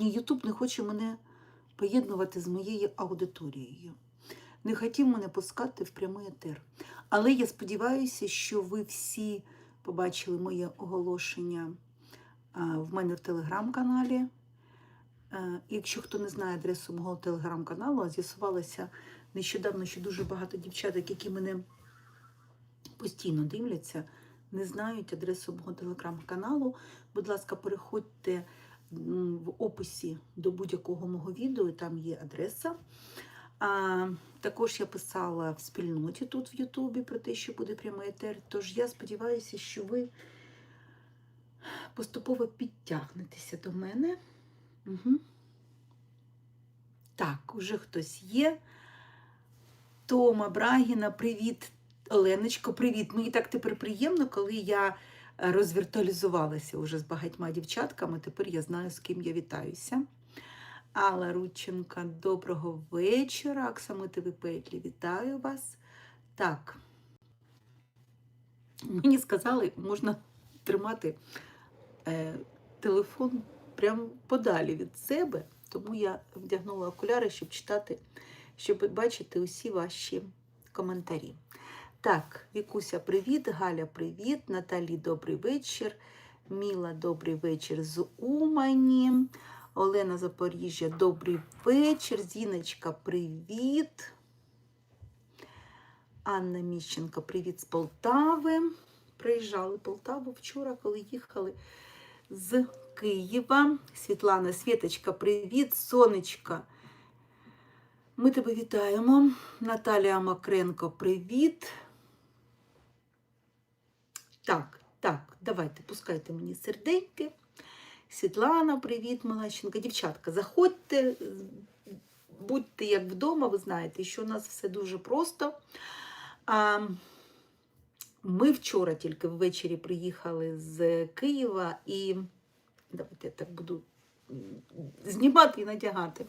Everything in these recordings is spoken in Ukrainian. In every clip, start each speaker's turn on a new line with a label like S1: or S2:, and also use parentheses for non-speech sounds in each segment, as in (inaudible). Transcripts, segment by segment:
S1: Сьогодні Ютуб не хоче мене поєднувати з моєю аудиторією. Не хотів мене пускати в прямий етер. Але я сподіваюся, що ви всі побачили моє оголошення в мене в телеграм-каналі. Якщо хто не знає адресу мого телеграм-каналу, з'ясувалося нещодавно, що дуже багато дівчаток, які мене постійно дивляться, не знають адресу мого телеграм-каналу. Будь ласка, переходьте в описі до будь-якого мого відео, там є адреса. А, також я писала в спільноті тут в Ютубі про те, що буде прямий етер. Тож я сподіваюся, що ви поступово підтягнетеся до мене. Угу. Так, уже хтось є. Тома Брагіна, привіт, Оленочко, привіт. Мені так тепер приємно, коли я розвіртуалізувалася вже з багатьма дівчатками. Тепер я знаю, з ким я вітаюся. Алла Рудченка, доброго вечора. Оксамитові петлі, вітаю вас. Так. Мені сказали, можна тримати е, телефон прямо подалі від себе, тому я вдягнула окуляри, щоб читати, щоб бачити усі ваші коментарі. Так, Вікуся, привіт, Галя, привіт, Наталі, добрий вечір. Міла, добрий вечір з Умані. Олена Запоріжжя, добрий вечір. Зіночка, привіт. Анна Міщенко, привіт з Полтави. Приїжджали Полтаву вчора, коли їхали з Києва. Світлана Світочка, привіт. Сонечка. Ми тебе вітаємо. Наталія Макренко, привіт. Так, так, давайте, пускайте мені серденьки. Світлана, привіт, Малащенко. Дівчатка, заходьте, будьте як вдома, ви знаєте, що у нас все дуже просто. А, ми вчора тільки ввечері приїхали з Києва і давайте я так буду знімати і надягати.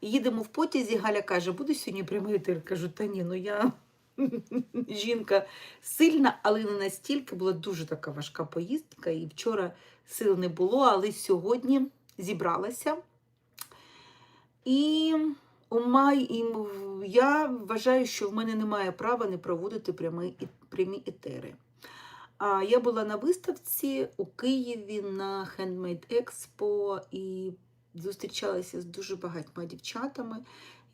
S1: Їдемо в потязі, Галя каже, буде сьогодні прямий ефір? Кажу, та ні, ну я (laughs) жінка сильна, але не настільки. Була дуже така важка поїздка. І вчора сил не було, але сьогодні зібралася. І і я вважаю, що в мене немає права не проводити прямі, прямі етери. А я була на виставці у Києві на Handmade Expo і зустрічалася з дуже багатьма дівчатами,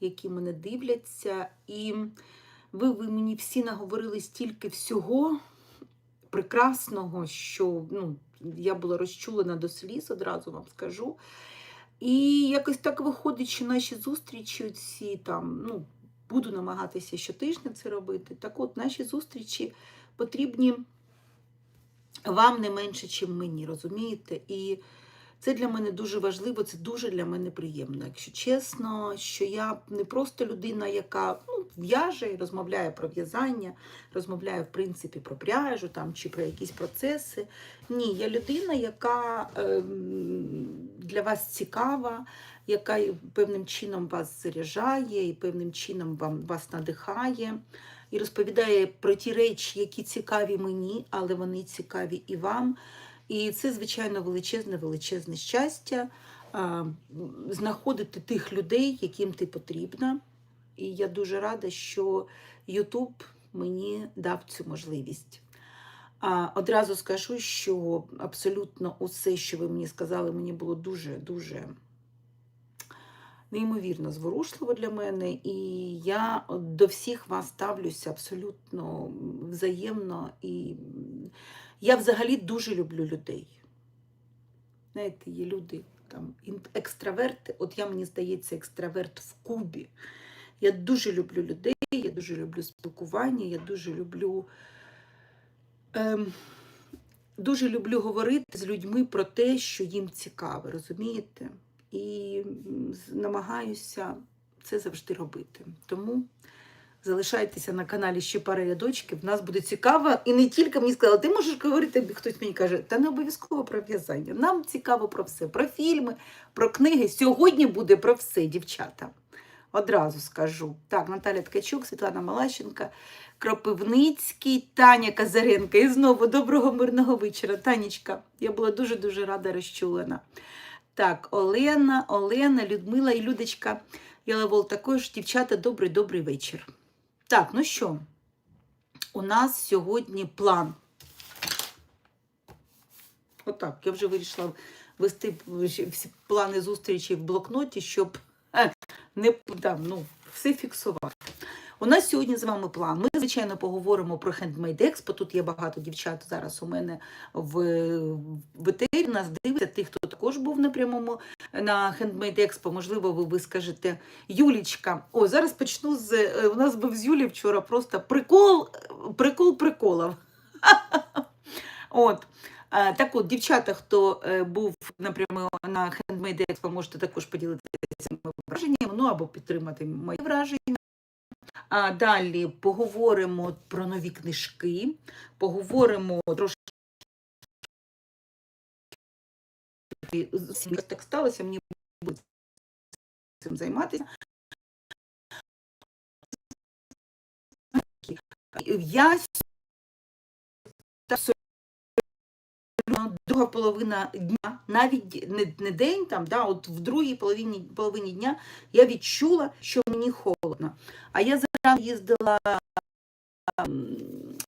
S1: які мене дивляться. І ви, ви мені всі наговорили стільки всього прекрасного, що ну, я була розчулена до сліз, одразу вам скажу. І якось так виходить, що наші зустрічі, ці там, ну, буду намагатися щотижня це робити. Так от, наші зустрічі потрібні вам не менше, ніж мені, розумієте? І це для мене дуже важливо, це дуже для мене приємно. Якщо чесно, що я не просто людина, яка ну, в'яже розмовляє про в'язання, розмовляє, в принципі, про пряжу там, чи про якісь процеси. Ні, я людина, яка е, для вас цікава, яка певним чином вас заряджає, і певним чином вам, вас надихає. І розповідає про ті речі, які цікаві мені, але вони цікаві і вам. І це, звичайно, величезне, величезне щастя знаходити тих людей, яким ти потрібна. І я дуже рада, що Ютуб мені дав цю можливість. Одразу скажу, що абсолютно усе, що ви мені сказали, мені було дуже-дуже неймовірно зворушливо для мене. І я до всіх вас ставлюся абсолютно взаємно. І я взагалі дуже люблю людей. Знаєте, є люди там екстраверти. От я, мені здається, екстраверт в Кубі. Я дуже люблю людей, я дуже люблю спілкування, я дуже люблю. Ем, Дуже люблю говорити з людьми про те, що їм цікаве, розумієте? І намагаюся це завжди робити. Тому залишайтеся на каналі ще пара рядочків. Нас буде цікаво. І не тільки мені сказали, ти можеш говорити, хтось мені каже, та не обов'язково про в'язання. Нам цікаво про все, про фільми, про книги. Сьогодні буде про все, дівчата. Одразу скажу. Так, Наталя Ткачук, Світлана Малащенка, Кропивницький, Таня Казаренка. І знову доброго мирного вечора. Танечка, я була дуже-дуже рада розчулена. Так, Олена, Олена, Людмила і Людочка Яловол. Також, дівчата, добрий добрий вечір. Так, ну що, у нас сьогодні план. Отак, я вже вирішила вести всі плани зустрічі в блокноті, щоб е, не там, ну, все фіксувати. У нас сьогодні з вами план. Ми, звичайно, поговоримо про Handmade Expo. Тут є багато дівчат зараз у мене в, в етері. Нас дивиться тих, хто також був на прямому на Handmade Expo. Можливо, ви, ви скажете Юлічка. О, зараз почну з. е, У нас був з Юлі вчора просто прикол, прикол приколов. (laughs) От. Е, Так от, дівчата, хто е, був напряму на Handmade Expo, можете також поділитися своїми враженнями, ну або підтримати мої враження. А далі поговоримо про нові книжки, поговоримо трошки. Так сталося, мені буде цим займатися. Я друга половина дня, навіть не, не день, там, да, от в другій половині, половині дня я відчула, що мені холодно. А я зранку їздила. м,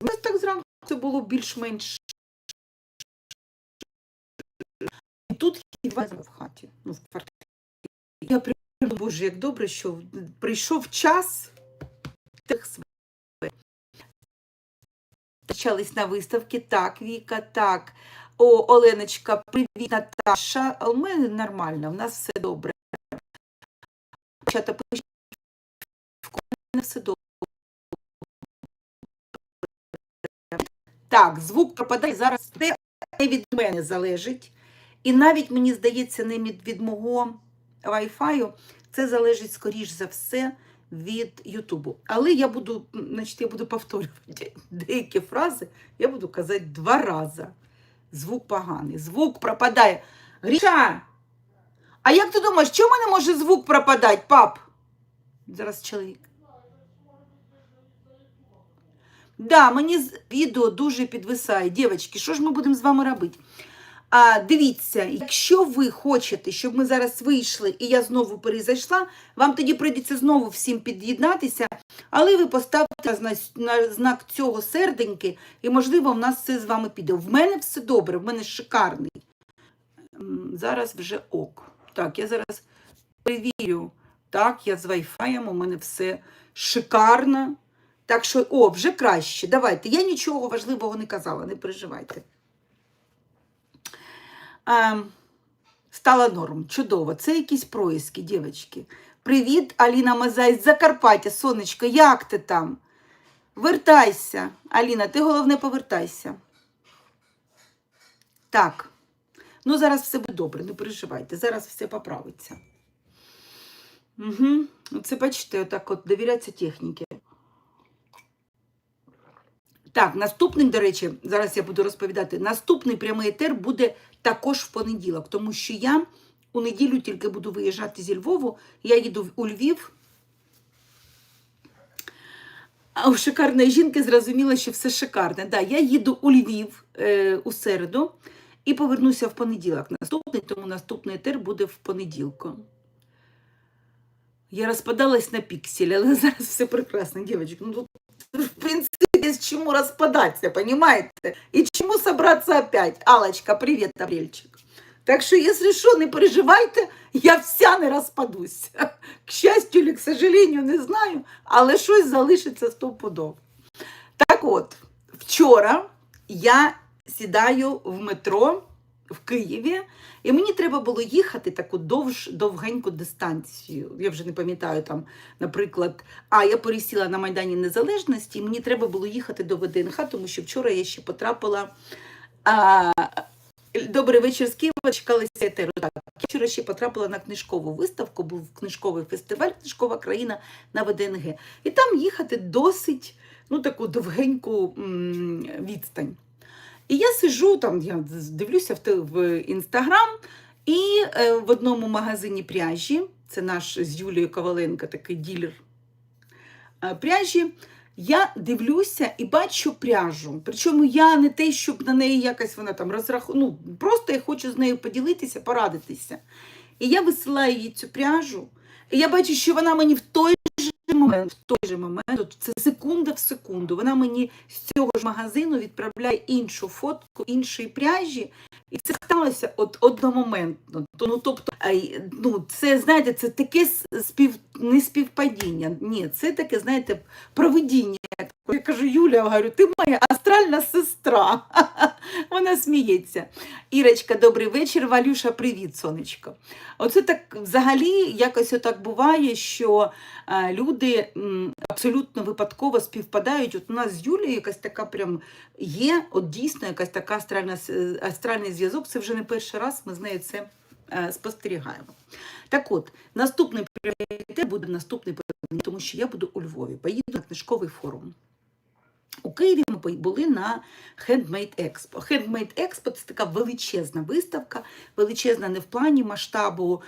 S1: Ось так зранку це було більш-менш. І тут едва в хаті, ну, в квартирі. Я прям, боже, як добре, що прийшов час тих Почались на виставки. Так, Віка, так. О, Оленочка, привіт, Наташа. У мене нормально, в нас все добре. Дівчата, мене все добре. Так, звук пропадає зараз. Це не від мене залежить. І навіть, мені здається, не від, від мого Wi-Fi. Це залежить, скоріш за все, від Ютубу. Але я буду, значить, я буду повторювати деякі фрази, я буду казати два рази. Звук поганий. Звук пропадає. Гріша! А як ти думаєш, чому мене може звук пропадати, пап? Зараз чоловік. Да, мені відео дуже підвисає. Дівчатки, що ж ми будемо з вами робити? А, дивіться, якщо ви хочете, щоб ми зараз вийшли і я знову перезайшла, вам тоді прийдеться знову всім під'єднатися, але ви поставте на, на знак цього серденьки, і, можливо, в нас все з вами піде. В мене все добре, в мене шикарний. Зараз вже ок. Так, я зараз перевірю. Так, я з Wi-Fi, у мене все шикарно. Так що, о, вже краще. Давайте. Я нічого важливого не казала, не переживайте. А, стала норм. Чудово. Це якісь проїски, дівчатки. Привіт, Аліна Мазай з Закарпаття. Сонечко, як ти там? Вертайся. Аліна, ти головне повертайся. Так. Ну, зараз все буде добре, не переживайте. Зараз все поправиться. Угу. Це бачите, отак от довіряться техніки. Так, наступний, до речі, зараз я буду розповідати. Наступний прямий етер буде також в понеділок, тому що я у неділю тільки буду виїжджати зі Львову. Я їду у Львів. А у шикарної жінки зрозуміла, що все шикарне. Да, я їду у Львів е, у середу і повернуся в понеділок. Наступний, тому наступний етер буде в понеділку. Я розпадалась на пікселі, але (laughs) зараз все прекрасно, дівчатки. Ну, в принципі, есть чему распадаться, понимаете? И чему собраться опять. Алочка, привет, Апрельчик. Так що, якщо що, не переживайте, я вся не розпадуся. К щастю, или к сожалению, не знаю, але щось залишиться стопудов. Так от, вчора я сідаю в метро в Києві, і мені треба було їхати таку довж, довгеньку дистанцію. Я вже не пам'ятаю там, наприклад, а я пересіла на Майдані Незалежності, і мені треба було їхати до ВДНХ, тому що вчора я ще потрапила. А, Добрий вечір з Києва, чекалися етеру. Так, вчора ще потрапила на книжкову виставку, був книжковий фестиваль, книжкова країна на ВДНГ. І там їхати досить ну, таку довгеньку м, відстань. І я сижу там, я дивлюся в, інстаграм, і е, в одному магазині пряжі, це наш з Юлією Коваленко такий ділер е, пряжі. я дивлюся і бачу пряжу. Причому я не те, щоб на неї якось вона там розрахована. Ну, просто я хочу з нею поділитися, порадитися. І я висилаю їй цю пряжу, і я бачу, що вона мені в той момент, в той же момент, це секунда в секунду, вона мені з цього ж магазину відправляє іншу фотку іншої пряжі. І це сталося от одномоментно. Ну, тобто, ну, це, знаєте, це таке спів, не співпадіння. Ні, це таке, знаєте, провидіння. Я кажу, Юля, говорю, ти моя астральна сестра. (laughs) Вона сміється. Ірочка, добрий вечір. Валюша, привіт, сонечко. Оце так взагалі якось отак буває, що е, люди абсолютно випадково співпадають. От у нас з Юлією якась така прям є, от дійсно якась така астральна, е, астральний зв'язок. Це вже не перший раз ми з нею це е, спостерігаємо. Так от, наступний пріоритет буде наступний, тому що я буду у Львові, поїду на книжковий форум. У Києві ми були на Handmade Expo. Handmade Expo це така величезна виставка, величезна не в плані масштабу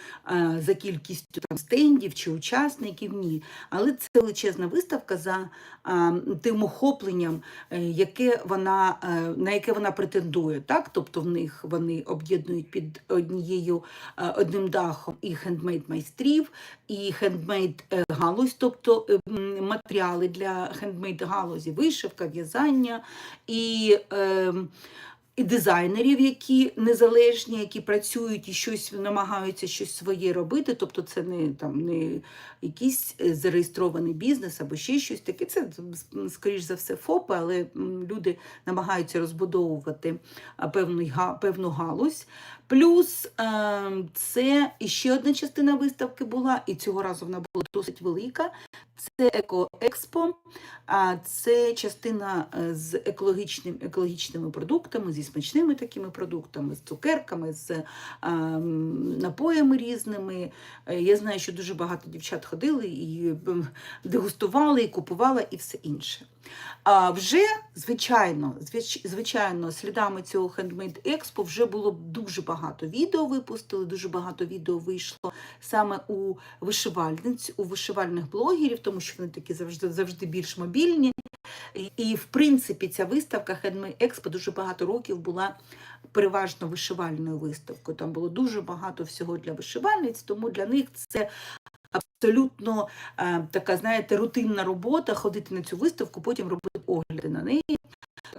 S1: за кількістю там, стендів чи учасників, ні. Але це величезна виставка за тим охопленням, е, яке вона, е, на яке вона претендує. Так? Тобто в них вони об'єднують під однією е, одним дахом і хендмейд майстрів, і хендмейд галузь, тобто матеріали для хендмейд галузі, вишивка, в'язання і. Е, і дизайнерів, які незалежні, які працюють і щось намагаються щось своє робити. Тобто це не там не якийсь е, зареєстрований бізнес або ще щось таке. Це скоріш за все ФОПи, але люди намагаються розбудовувати га- певну галузь. Плюс е, це іще одна частина виставки була, і цього разу вона була досить велика. Це Еко-Експо, а це частина е, з екологічним, екологічними продуктами, зі смачними такими продуктами, з цукерками, з е, м, напоями різними. Е, Я знаю, що дуже багато дівчат ходили і дегустували, і купували, і все інше. А вже, звичайно, звичайно, слідами цього Handmade Expo вже було дуже багато відео випустили, дуже багато відео вийшло саме у вишивальниць, у вишивальних блогерів, тому що вони такі завжди, завжди більш мобільні. І, в принципі, ця виставка Handmade Expo дуже багато років була переважно вишивальною виставкою. Там було дуже багато всього для вишивальниць, тому для них це абсолютно е, така, знаєте, рутинна робота ходити на цю виставку, потім робити огляди на неї.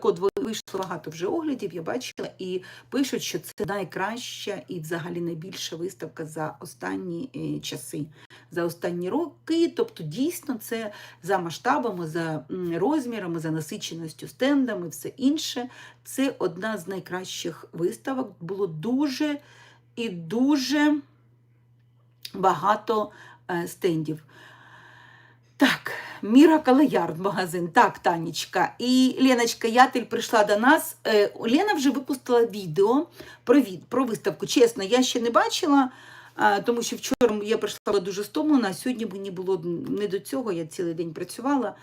S1: От вийшло багато вже оглядів, я бачила, і пишуть, що це найкраща і взагалі найбільша виставка за останні е, часи, за останні роки. Тобто, дійсно, це за масштабами, за розмірами, за насиченістю стендами, все інше. Це одна з найкращих виставок. Було дуже і дуже багато е, стендів. Так, Міра Калаярд магазин. Так, Танечка. І Леночка Ятель прийшла до нас. Е, Лена вже випустила відео про, від, про виставку. Чесно, я ще не бачила, тому що вчора я прийшла дуже стомлена, а сьогодні мені було не до цього, я цілий день працювала.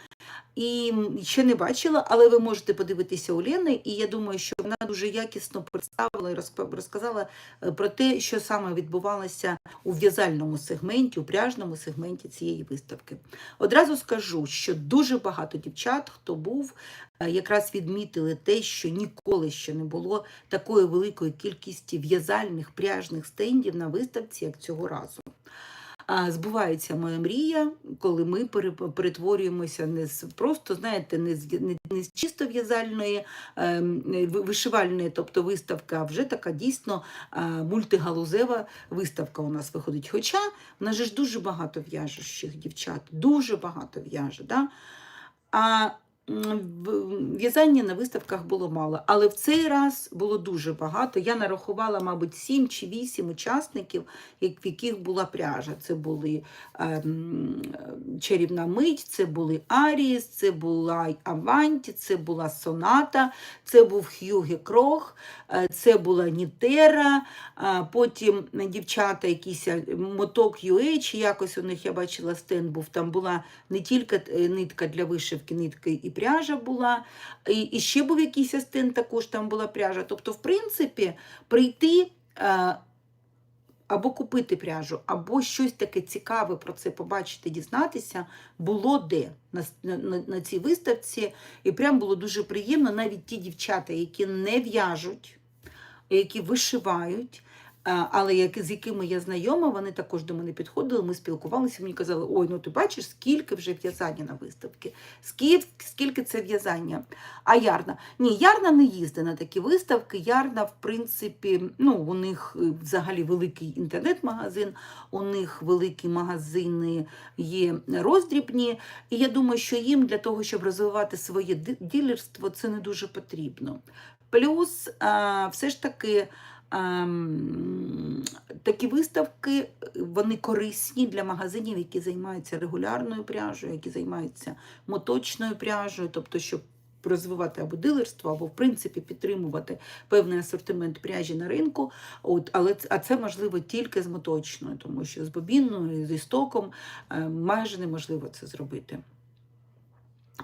S1: І ще не бачила, але ви можете подивитися у і я думаю, що вона дуже якісно представила і розказала е, про те, що саме відбувалося у в'язальному сегменті, у пряжному сегменті цієї виставки. Одразу скажу, що дуже багато дівчат, хто був, е, якраз відмітили те, що ніколи ще не було такої великої кількості в'язальних пряжних стендів на виставці, як цього разу. Збувається моя мрія, коли ми перетворюємося не з просто, знаєте, не з, не, не з чисто в'язальної ем, вишивальної, тобто виставка, а вже така дійсно мультигалузева виставка у нас виходить. Хоча в нас ж дуже багато в'яжущих дівчат, дуже багато в'яже. Да? А в'язання на виставках було мало. Але в цей раз було дуже багато. Я нарахувала, мабуть, 7 чи 8 учасників, в яких була пряжа. Це були ем, чарівна мить, це були Аріс, це була Аванті, це була Соната, це був Х'юге Крох, е, це була Нітера, потім дівчата, якісь е, моток UA, чи якось у них я бачила стенд був. Там була не тільки е, нитка для вишивки, нитка і пряжа була, і, і ще був якийсь стенд, також там була пряжа. Тобто, в принципі, прийти. е, або купити пряжу, або щось таке цікаве про це побачити, дізнатися, було де на, на, на цій виставці. І прям було дуже приємно, навіть ті дівчата, які не в'яжуть, які вишивають. Але які, з якими я знайома, вони також до мене підходили, ми спілкувалися, мені казали, ой, ну ти бачиш, скільки вже в'язання на виставки, скільки, скільки це в'язання. А Ярна? Ні, Ярна не їздить на такі виставки. Ярна, в принципі, ну, у них е, взагалі великий інтернет-магазин, у них великі магазини є роздрібні. І я думаю, що їм для того, щоб розвивати своє ділерство, це не дуже потрібно. Плюс, все ж таки. Ем, Такі виставки вони корисні для магазинів, які займаються регулярною пряжею, які займаються моточною пряжею, тобто, щоб розвивати або дилерство, або в принципі підтримувати певний асортимент пряжі на ринку. От, але а це можливо тільки з моточною, тому що з бобінною, зі стоком е, майже неможливо це зробити.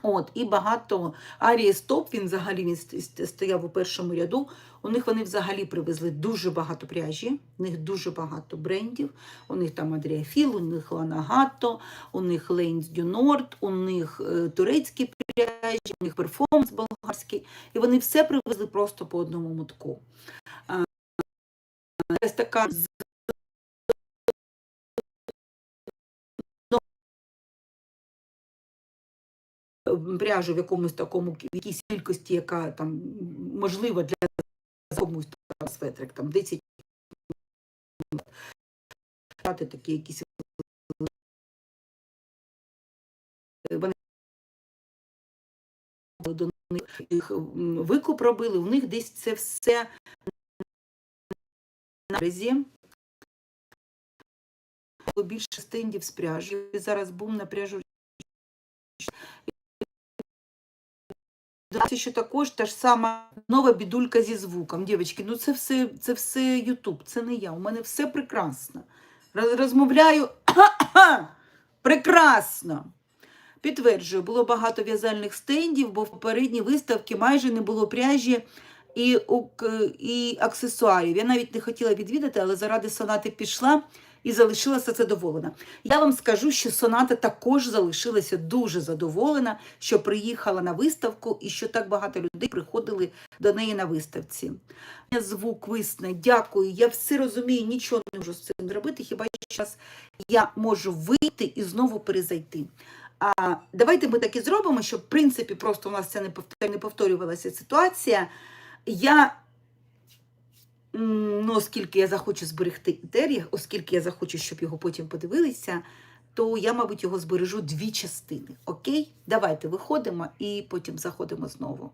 S1: От, і багато Арії Стоп, він взагалі він ст- ст- стояв у першому ряду. У них вони взагалі привезли дуже багато пряжі, у них дуже багато брендів. У них там Адрія Філ, у них Ланагато, у них Лейнс Дю Норд, у них е, турецькі пряжі, у них перформанс болгарський. І вони все привезли просто по одному мотку. Ось така пряжу в якомусь такому в якійсь кількості, яка там можлива для комусь там светрик, там 10 брати такі якісь вони до них викуп робили, у них десь це все на. Було більше стендів з пряжі. Зараз бум на пряжу. Це що також та ж сама нова бідулька зі звуком. Дівчатки, ну це все, це все Ютуб, це не я. У мене все прекрасно. Розмовляю (coughs) прекрасно. Підтверджую, було багато в'язальних стендів, бо в попередній виставці майже не було пряжі і, і аксесуарів. Я навіть не хотіла відвідати, але заради сонати пішла і залишилася задоволена. Я вам скажу, що соната також залишилася дуже задоволена, що приїхала на виставку і що так багато людей приходили до неї на виставці. Звук висне, дякую. Я все розумію, нічого не можу з цим зробити. Хіба зараз я можу вийти і знову перезайти. А давайте ми так і зробимо, щоб в принципі просто у нас це не повторювалася ситуація. Я, ну, оскільки я захочу зберегти інтер'єр, оскільки я захочу, щоб його потім подивилися, то я, мабуть, його збережу дві частини. Окей? Давайте виходимо і потім заходимо знову.